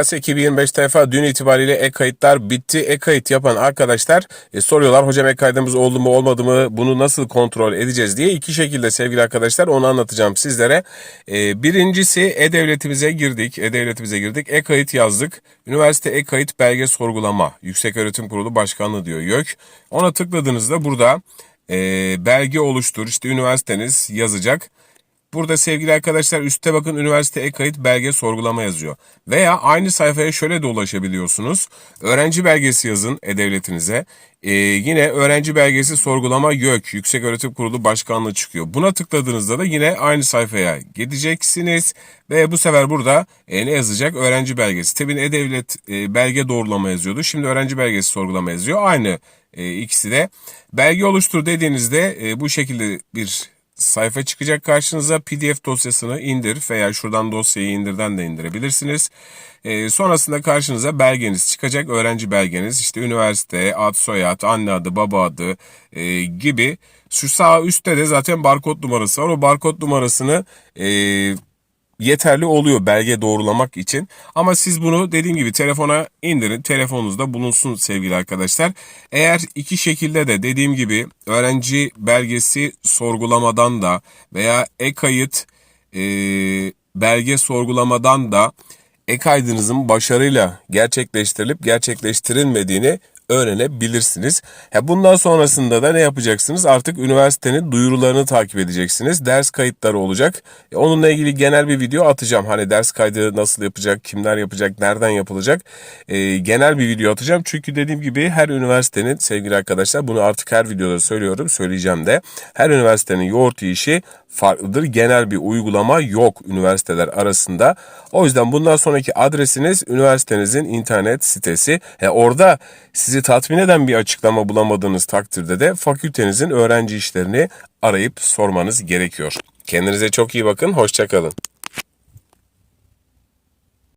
YKS 2025 TFA dün itibariyle e-kayıtlar bitti. E-kayıt yapan arkadaşlar e, soruyorlar hocam e-kaydımız oldu mu olmadı mı bunu nasıl kontrol edeceğiz diye iki şekilde sevgili arkadaşlar onu anlatacağım sizlere. E, birincisi e-devletimize girdik. E-devletimize girdik. E-kayıt yazdık. Üniversite e-kayıt belge sorgulama. Yükseköğretim Kurulu Başkanlığı diyor YÖK. Ona tıkladığınızda burada e, belge oluştur işte üniversiteniz yazacak. Burada sevgili arkadaşlar üstte bakın üniversite e-kayıt belge sorgulama yazıyor. Veya aynı sayfaya şöyle de ulaşabiliyorsunuz. Öğrenci belgesi yazın e-devletinize. Ee, yine öğrenci belgesi sorgulama YÖK Yükseköğretim Kurulu Başkanlığı çıkıyor. Buna tıkladığınızda da yine aynı sayfaya gideceksiniz. Ve bu sefer burada e, ne yazacak? Öğrenci belgesi. Tabii e-devlet e, belge doğrulama yazıyordu. Şimdi öğrenci belgesi sorgulama yazıyor. Aynı e, ikisi de. Belge oluştur dediğinizde e, bu şekilde bir sayfa çıkacak karşınıza. PDF dosyasını indir veya şuradan dosyayı indirden de indirebilirsiniz. Ee, sonrasında karşınıza belgeniz çıkacak. Öğrenci belgeniz işte üniversite, ad soyad, anne adı, baba adı e, gibi. Şu sağ üstte de zaten barkod numarası var. O barkod numarasını e, yeterli oluyor belge doğrulamak için. Ama siz bunu dediğim gibi telefona indirin. Telefonunuzda bulunsun sevgili arkadaşlar. Eğer iki şekilde de dediğim gibi öğrenci belgesi sorgulamadan da veya e-kayıt e, belge sorgulamadan da e-kaydınızın başarıyla gerçekleştirilip gerçekleştirilmediğini öğrenebilirsiniz. Ya bundan sonrasında da ne yapacaksınız? Artık üniversitenin duyurularını takip edeceksiniz. Ders kayıtları olacak. E, Onunla ilgili genel bir video atacağım. Hani ders kaydı nasıl yapacak, kimler yapacak, nereden yapılacak? E, genel bir video atacağım. Çünkü dediğim gibi her üniversitenin sevgili arkadaşlar bunu artık her videoda söylüyorum, söyleyeceğim de. Her üniversitenin yoğurt işi farklıdır. Genel bir uygulama yok üniversiteler arasında. O yüzden bundan sonraki adresiniz üniversitenizin internet sitesi. E, orada sizi tatmin eden bir açıklama bulamadığınız takdirde de fakültenizin öğrenci işlerini arayıp sormanız gerekiyor. Kendinize çok iyi bakın, hoşçakalın.